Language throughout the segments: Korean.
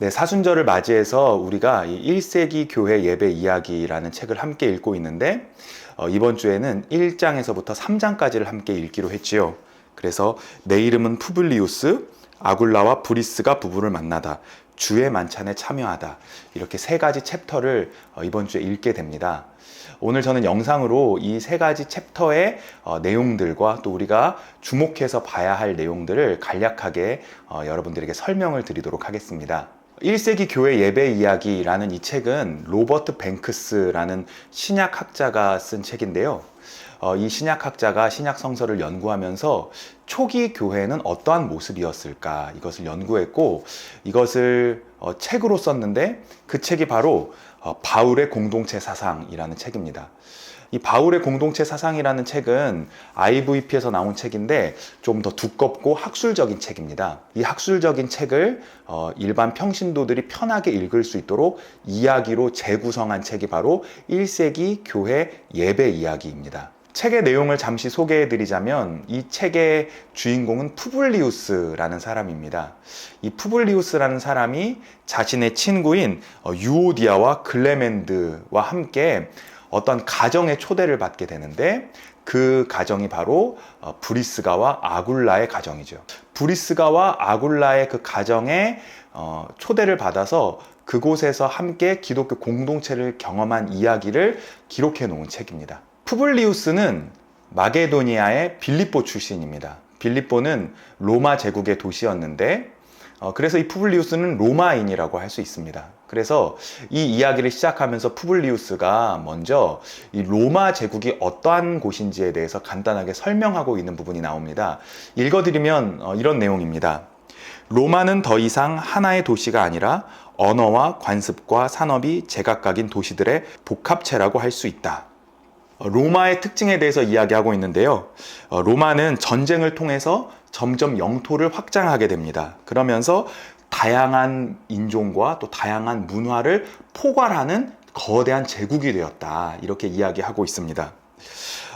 네, 사순절을 맞이해서 우리가 이 1세기 교회 예배 이야기라는 책을 함께 읽고 있는데 어, 이번 주에는 1장에서부터 3장까지를 함께 읽기로 했지요. 그래서 내 이름은 푸블리우스, 아굴라와 브리스가 부부를 만나다. 주의 만찬에 참여하다. 이렇게 세 가지 챕터를 어, 이번 주에 읽게 됩니다. 오늘 저는 영상으로 이 세 가지 챕터의 어, 내용들과 또 우리가 주목해서 봐야 할 내용들을 간략하게 어, 여러분들에게 설명을 드리도록 하겠습니다. 1세기 교회 예배 이야기라는 이 책은 로버트 뱅크스라는 신약학자가 쓴 책인데요. 어, 이 신약학자가 신약 성서를 연구하면서 초기 교회는 어떠한 모습이었을까 이것을 연구했고 이것을 어, 책으로 썼는데 그 책이 바로 어, 바울의 공동체 사상이라는 책입니다. 이 바울의 공동체 사상이라는 책은 IVP에서 나온 책인데 좀 더 두껍고 학술적인 책입니다. 이 학술적인 책을 어, 일반 평신도들이 편하게 읽을 수 있도록 이야기로 재구성한 책이 바로 1세기 교회 예배 이야기입니다. 책의 내용을 잠시 소개해 드리자면 이 책의 주인공은 푸블리우스라는 사람입니다. 이 푸블리우스라는 사람이 자신의 친구인 어, 유오디아와 글레멘드와 함께 어떤 가정의 초대를 받게 되는데 그 가정이 바로 어, 브리스가와 아굴라의 가정이죠. 브리스가와 아굴라의 그 가정에 어, 초대를 받아서 그곳에서 함께 기독교 공동체를 경험한 이야기를 기록해 놓은 책입니다. 푸블리우스는 마게도니아의 빌립보 출신입니다. 빌립보는 로마 제국의 도시였는데 어, 그래서 이 푸블리우스는 로마인이라고 할 수 있습니다. 그래서 이 이야기를 시작하면서 푸블리우스가 먼저 이 로마 제국이 어떠한 곳인지에 대해서 간단하게 설명하고 있는 부분이 나옵니다. 읽어드리면 어, 이런 내용입니다. 로마는 더 이상 하나의 도시가 아니라 언어와 관습과 산업이 제각각인 도시들의 복합체라고 할 수 있다. 어, 로마의 특징에 대해서 이야기하고 있는데요. 어, 로마는 전쟁을 통해서 점점 영토를 확장하게 됩니다. 그러면서 다양한 인종과 또 다양한 문화를 포괄하는 거대한 제국이 되었다. 이렇게 이야기하고 있습니다.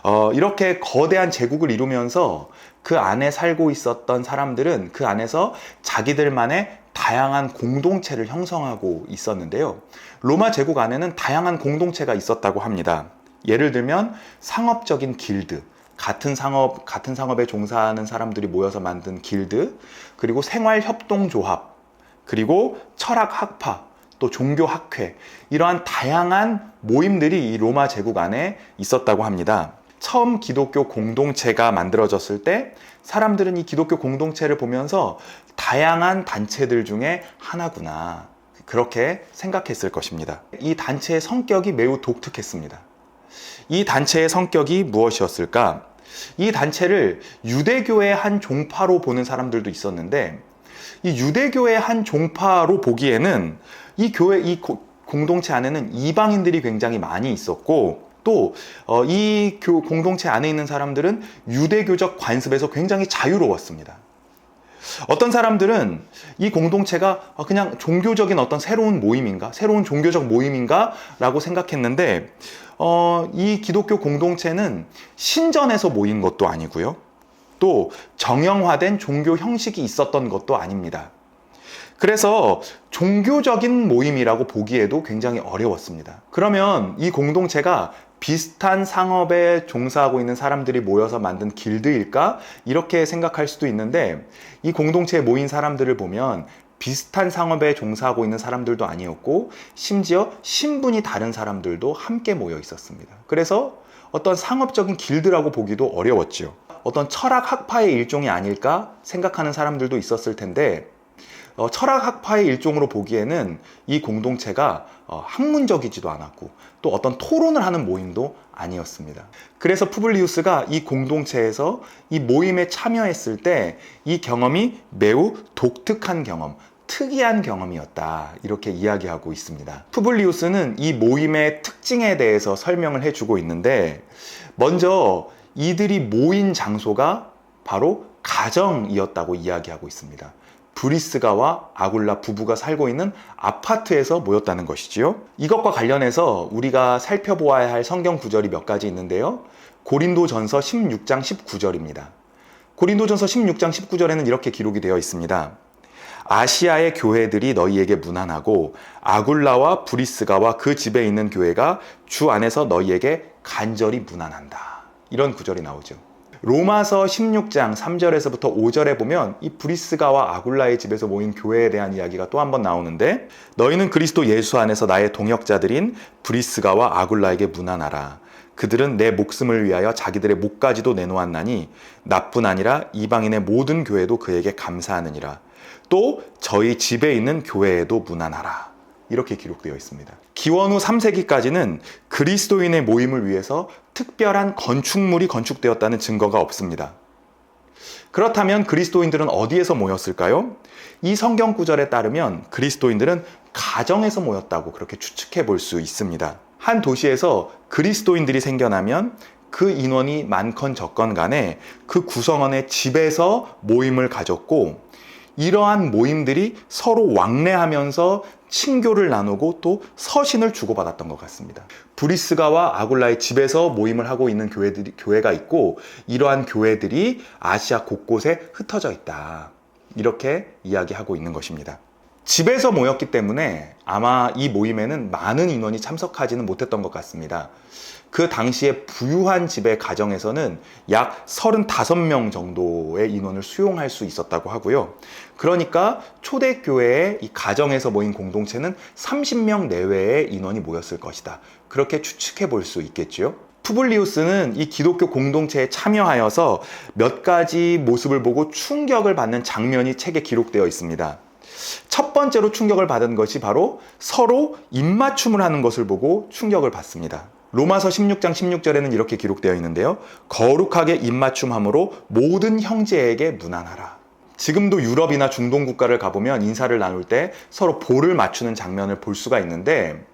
어, 이렇게 거대한 제국을 이루면서 그 안에 살고 있었던 사람들은 그 안에서 자기들만의 다양한 공동체를 형성하고 있었는데요. 로마 제국 안에는 다양한 공동체가 있었다고 합니다. 예를 들면 상업적인 길드, 같은 상업, 같은 상업에 종사하는 사람들이 모여서 만든 길드, 그리고 생활협동조합, 그리고 철학 학파, 또 종교 학회, 이러한 다양한 모임들이 이 로마 제국 안에 있었다고 합니다. 처음 기독교 공동체가 만들어졌을 때 사람들은 이 기독교 공동체를 보면서 다양한 단체들 중에 하나구나. 그렇게 생각했을 것입니다. 이 단체의 성격이 매우 독특했습니다. 이 단체의 성격이 무엇이었을까? 이 단체를 유대교의 한 종파로 보는 사람들도 있었는데 이 유대교의 한 종파로 보기에는 이 교회 이 공동체 안에는 이방인들이 굉장히 많이 있었고 또이 공동체 안에 있는 사람들은 유대교적 관습에서 굉장히 자유로웠습니다. 어떤 사람들은 이 공동체가 그냥 종교적인 어떤 새로운 모임인가, 새로운 종교적 모임인가 라고 생각했는데, 어, 이 기독교 공동체는 신전에서 모인 것도 아니고요. 또 정형화된 종교 형식이 있었던 것도 아닙니다. 그래서 종교적인 모임이라고 보기에도 굉장히 어려웠습니다. 그러면 이 공동체가 비슷한 상업에 종사하고 있는 사람들이 모여서 만든 길드일까? 이렇게 생각할 수도 있는데 이 공동체에 모인 사람들을 보면 비슷한 상업에 종사하고 있는 사람들도 아니었고 심지어 신분이 다른 사람들도 함께 모여 있었습니다. 그래서 어떤 상업적인 길드라고 보기도 어려웠죠. 어떤 철학 학파의 일종이 아닐까 생각하는 사람들도 있었을 텐데 어, 철학 학파의 일종으로 보기에는 이 공동체가 어, 학문적이지도 않았고 또 어떤 토론을 하는 모임도 아니었습니다. 그래서 푸블리우스가 이 공동체에서 이 모임에 참여했을 때 이 경험이 매우 독특한 경험, 특이한 경험이었다. 이렇게 이야기하고 있습니다. 푸블리우스는 이 모임의 특징에 대해서 설명을 해주고 있는데, 먼저 이들이 모인 장소가 바로 가정이었다고 이야기하고 있습니다. 브리스가와 아굴라 부부가 살고 있는 아파트에서 모였다는 것이지요. 이것과 관련해서 우리가 살펴보아야 할 성경 구절이 몇 가지 있는데요. 고린도전서 16장 19절입니다. 고린도전서 16장 19절에는 이렇게 기록이 되어 있습니다. 아시아의 교회들이 너희에게 무난하고 아굴라와 브리스가와 그 집에 있는 교회가 주 안에서 너희에게 간절히 무난한다. 이런 구절이 나오죠. 로마서 16장 3절에서부터 5절에 보면 이 브리스가와 아굴라의 집에서 모인 교회에 대한 이야기가 또 한 번 나오는데 너희는 그리스도 예수 안에서 나의 동역자들인 브리스가와 아굴라에게 무난하라. 그들은 내 목숨을 위하여 자기들의 목까지도 내놓았나니 나뿐 아니라 이방인의 모든 교회도 그에게 감사하느니라. 또 저희 집에 있는 교회에도 무난하라. 이렇게 기록되어 있습니다. 기원 후 3세기까지는 그리스도인의 모임을 위해서 특별한 건축물이 건축되었다는 증거가 없습니다. 그렇다면 그리스도인들은 어디에서 모였을까요? 이 성경 구절에 따르면 그리스도인들은 가정에서 모였다고 그렇게 추측해 볼 수 있습니다. 한 도시에서 그리스도인들이 생겨나면 그 인원이 많건 적건 간에 그 구성원의 집에서 모임을 가졌고 이러한 모임들이 서로 왕래하면서 친교를 나누고 또 서신을 주고받았던 것 같습니다. 브리스가와 아굴라의 집에서 모임을 하고 있는 교회들이, 교회가 있고 이러한 교회들이 아시아 곳곳에 흩어져 있다. 이렇게 이야기하고 있는 것입니다. 집에서 모였기 때문에 아마 이 모임에는 많은 인원이 참석하지는 못했던 것 같습니다. 그 당시에 부유한 집의 가정에서는 약 35명 정도의 인원을 수용할 수 있었다고 하고요. 그러니까 초대교회의 이 가정에서 모인 공동체는 30명 내외의 인원이 모였을 것이다. 그렇게 추측해 볼 수 있겠지요. 푸블리우스는 이 기독교 공동체에 참여하여서 몇 가지 모습을 보고 충격을 받는 장면이 책에 기록되어 있습니다. 첫 번째로 충격을 받은 것이 바로 서로 입맞춤을 하는 것을 보고 충격을 받습니다. 로마서 16장 16절에는 이렇게 기록되어 있는데요. 거룩하게 입맞춤함으로 모든 형제에게 무난하라. 지금도 유럽이나 중동 국가를 가보면 인사를 나눌 때 서로 볼을 맞추는 장면을 볼 수가 있는데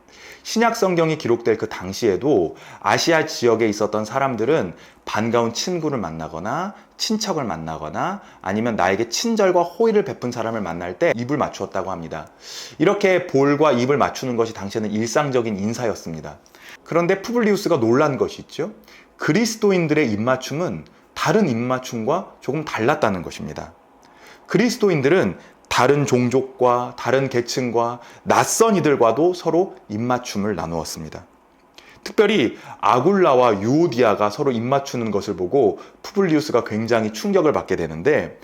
신약 성경이 기록될 그 당시에도 아시아 지역에 있었던 사람들은 반가운 친구를 만나거나 친척을 만나거나 아니면 나에게 친절과 호의를 베푼 사람을 만날 때 입을 맞추었다고 합니다. 이렇게 볼과 입을 맞추는 것이 당시에는 일상적인 인사였습니다. 그런데 푸블리우스가 놀란 것이 있죠. 그리스도인들의 입맞춤은 다른 입맞춤과 조금 달랐다는 것입니다. 그리스도인들은 다른 종족과 다른 계층과 낯선 이들과도 서로 입맞춤을 나누었습니다. 특별히 아굴라와 유오디아가 서로 입맞추는 것을 보고 푸블리우스가 굉장히 충격을 받게 되는데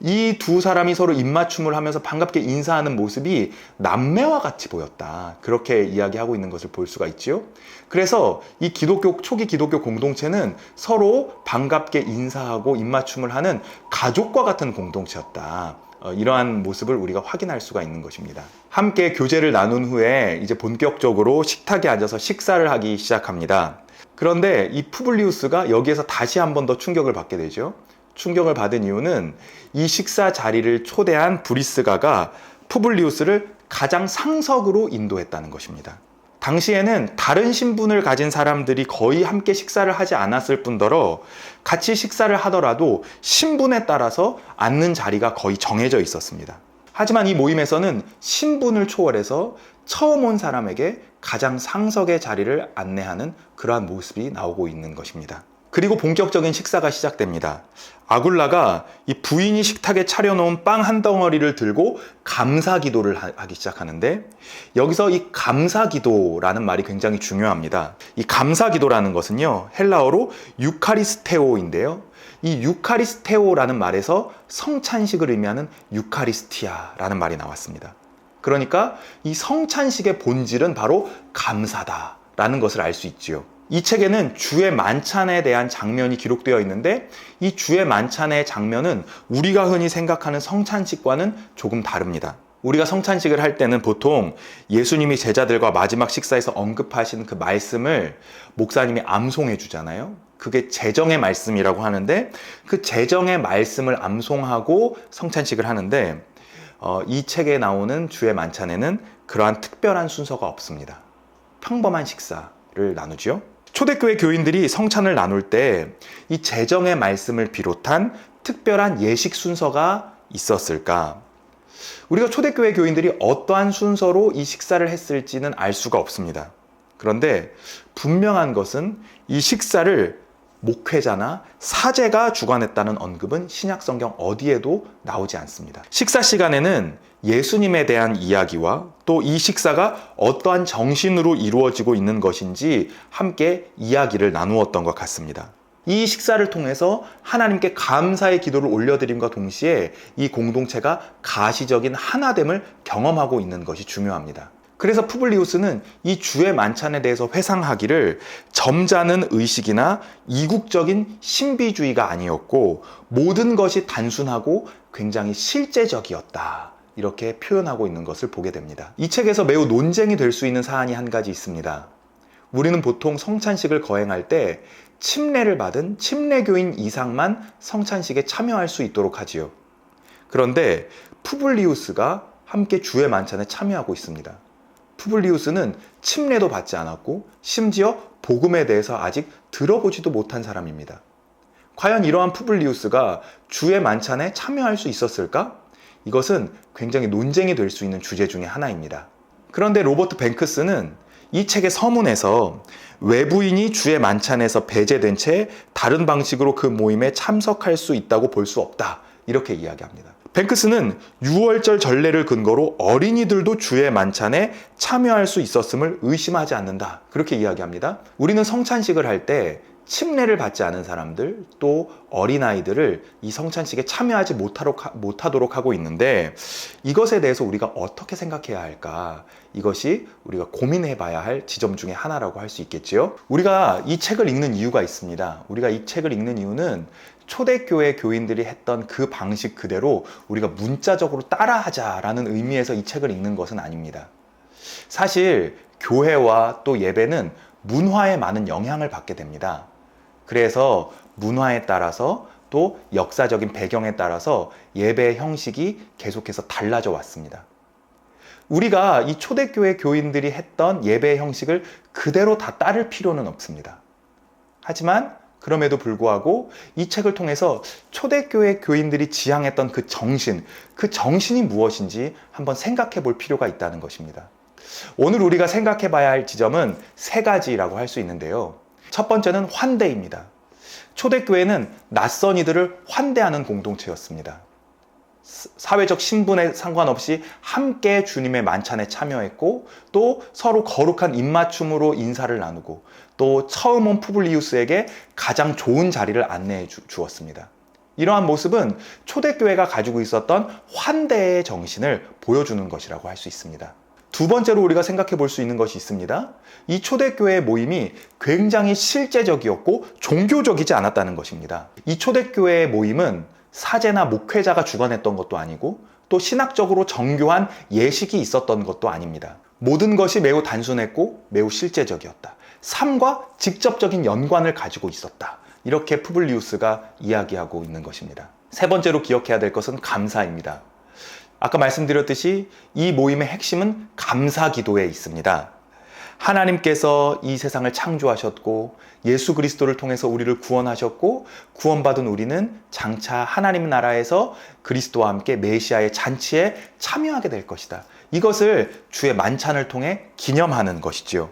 이 두 사람이 서로 입맞춤을 하면서 반갑게 인사하는 모습이 남매와 같이 보였다. 그렇게 이야기하고 있는 것을 볼 수가 있지요. 그래서 이 기독교 초기 기독교 공동체는 서로 반갑게 인사하고 입맞춤을 하는 가족과 같은 공동체였다. 어, 이러한 모습을 우리가 확인할 수가 있는 것입니다. 함께 교제를 나눈 후에 이제 본격적으로 식탁에 앉아서 식사를 하기 시작합니다. 그런데 이 푸블리우스가 여기에서 다시 한 번 더 충격을 받게 되죠. 충격을 받은 이유는 이 식사 자리를 초대한 브리스가가 푸블리우스를 가장 상석으로 인도했다는 것입니다. 당시에는 다른 신분을 가진 사람들이 거의 함께 식사를 하지 않았을 뿐더러 같이 식사를 하더라도 신분에 따라서 앉는 자리가 거의 정해져 있었습니다. 하지만 이 모임에서는 신분을 초월해서 처음 온 사람에게 가장 상석의 자리를 안내하는 그러한 모습이 나오고 있는 것입니다. 그리고 본격적인 식사가 시작됩니다. 아굴라가 이 부인이 식탁에 차려놓은 빵 한 덩어리를 들고 감사 기도를 하기 시작하는데 여기서 이 감사 기도라는 말이 굉장히 중요합니다. 이 감사 기도라는 것은요, 헬라어로 유카리스테오인데요. 이 유카리스테오라는 말에서 성찬식을 의미하는 유카리스티아라는 말이 나왔습니다. 그러니까 이 성찬식의 본질은 바로 감사다라는 것을 알 수 있지요. 이 책에는 주의 만찬에 대한 장면이 기록되어 있는데 이 주의 만찬의 장면은 우리가 흔히 생각하는 성찬식과는 조금 다릅니다. 우리가 성찬식을 할 때는 보통 예수님이 제자들과 마지막 식사에서 언급하신 그 말씀을 목사님이 암송해 주잖아요. 그게 재정의 말씀이라고 하는데 그 재정의 말씀을 암송하고 성찬식을 하는데 어, 이 책에 나오는 주의 만찬에는 그러한 특별한 순서가 없습니다. 평범한 식사를 나누죠. 초대교회 교인들이 성찬을 나눌 때 이 재정의 말씀을 비롯한 특별한 예식 순서가 있었을까? 우리가 초대교회 교인들이 어떠한 순서로 이 식사를 했을지는 알 수가 없습니다. 그런데 분명한 것은 이 식사를 목회자나 사제가 주관했다는 언급은 신약 성경 어디에도 나오지 않습니다. 식사 시간에는 예수님에 대한 이야기와 또 이 식사가 어떠한 정신으로 이루어지고 있는 것인지 함께 이야기를 나누었던 것 같습니다. 이 식사를 통해서 하나님께 감사의 기도를 올려드림과 동시에 이 공동체가 가시적인 하나됨을 경험하고 있는 것이 중요합니다. 그래서 푸블리우스는 이 주의 만찬에 대해서 회상하기를 점잖은 의식이나 이국적인 신비주의가 아니었고 모든 것이 단순하고 굉장히 실제적이었다. 이렇게 표현하고 있는 것을 보게 됩니다. 이 책에서 매우 논쟁이 될 수 있는 사안이 한 가지 있습니다. 우리는 보통 성찬식을 거행할 때 침례를 받은 침례교인 이상만 성찬식에 참여할 수 있도록 하지요. 그런데 푸블리우스가 함께 주의 만찬에 참여하고 있습니다. 푸블리우스는 침례도 받지 않았고 심지어 복음에 대해서 아직 들어보지도 못한 사람입니다. 과연 이러한 푸블리우스가 주의 만찬에 참여할 수 있었을까? 이것은 굉장히 논쟁이 될 수 있는 주제 중의 하나입니다. 그런데 로버트 뱅크스는 이 책의 서문에서 외부인이 주의 만찬에서 배제된 채 다른 방식으로 그 모임에 참석할 수 있다고 볼 수 없다. 이렇게 이야기합니다. 뱅크스는 6월절 전례를 근거로 어린이들도 주의 만찬에 참여할 수 있었음을 의심하지 않는다. 그렇게 이야기합니다. 우리는 성찬식을 할 때 침례를 받지 않은 사람들 또 어린아이들을 이 성찬식에 참여하지 못하도록 하고 있는데 이것에 대해서 우리가 어떻게 생각해야 할까? 이것이 우리가 고민해 봐야 할 지점 중에 하나라고 할 수 있겠지요? 우리가 이 책을 읽는 이유가 있습니다. 우리가 이 책을 읽는 이유는 초대교회 교인들이 했던 그 방식 그대로 우리가 문자적으로 따라하자라는 의미에서 이 책을 읽는 것은 아닙니다. 사실 교회와 또 예배는 문화에 많은 영향을 받게 됩니다 그래서 문화에 따라서 또 역사적인 배경에 따라서 예배 형식이 계속해서 달라져 왔습니다. 우리가 이 초대교회 교인들이 했던 예배 형식을 그대로 다 따를 필요는 없습니다. 하지만 그럼에도 불구하고 이 책을 통해서 초대교회 교인들이 지향했던 그 정신, 그 정신이 무엇인지 한번 생각해 볼 필요가 있다는 것입니다. 오늘 우리가 생각해 봐야 할 지점은 세 가지라고 할 수 있는데요. 첫 번째는 환대입니다. 초대교회는 낯선 이들을 환대하는 공동체였습니다. 사회적 신분에 상관없이 함께 주님의 만찬에 참여했고 또 서로 거룩한 입맞춤으로 인사를 나누고 또 처음 온 푸블리우스에게 가장 좋은 자리를 안내해 주, 었습니다 이러한 모습은 초대교회가 가지고 있었던 환대의 정신을 보여주는 것이라고 할 수 있습니다. 두 번째로 우리가 생각해 볼 수 있는 것이 있습니다. 이 초대교회 모임이 굉장히 실제적이었고 종교적이지 않았다는 것입니다. 이 초대교회의 모임은 사제나 목회자가 주관했던 것도 아니고 또 신학적으로 정교한 예식이 있었던 것도 아닙니다. 모든 것이 매우 단순했고 매우 실제적이었다. 삶과 직접적인 연관을 가지고 있었다. 이렇게 푸블리우스가 이야기하고 있는 것입니다. 세 번째로 기억해야 될 것은 감사입니다. 아까 말씀드렸듯이 이 모임의 핵심은 감사 기도에 있습니다. 하나님께서 이 세상을 창조하셨고 예수 그리스도를 통해서 우리를 구원하셨고 구원받은 우리는 장차 하나님 나라에서 그리스도와 함께 메시아의 잔치에 참여하게 될 것이다. 이것을 주의 만찬을 통해 기념하는 것이지요.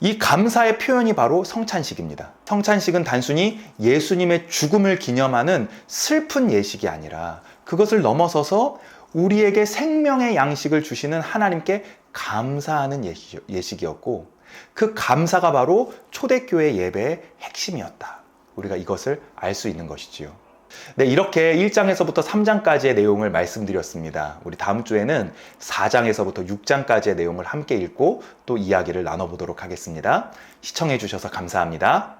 이 감사의 표현이 바로 성찬식입니다. 성찬식은 단순히 예수님의 죽음을 기념하는 슬픈 예식이 아니라 그것을 넘어서서 우리에게 생명의 양식을 주시는 하나님께 감사하는 예식이었고 그 감사가 바로 초대교회 예배의 핵심이었다. 우리가 이것을 알 수 있는 것이지요. 네, 이렇게 1장에서부터 3장까지의 내용을 말씀드렸습니다. 우리 다음 주에는 4장에서부터 6장까지의 내용을 함께 읽고 또 이야기를 나눠보도록 하겠습니다. 시청해 주셔서 감사합니다.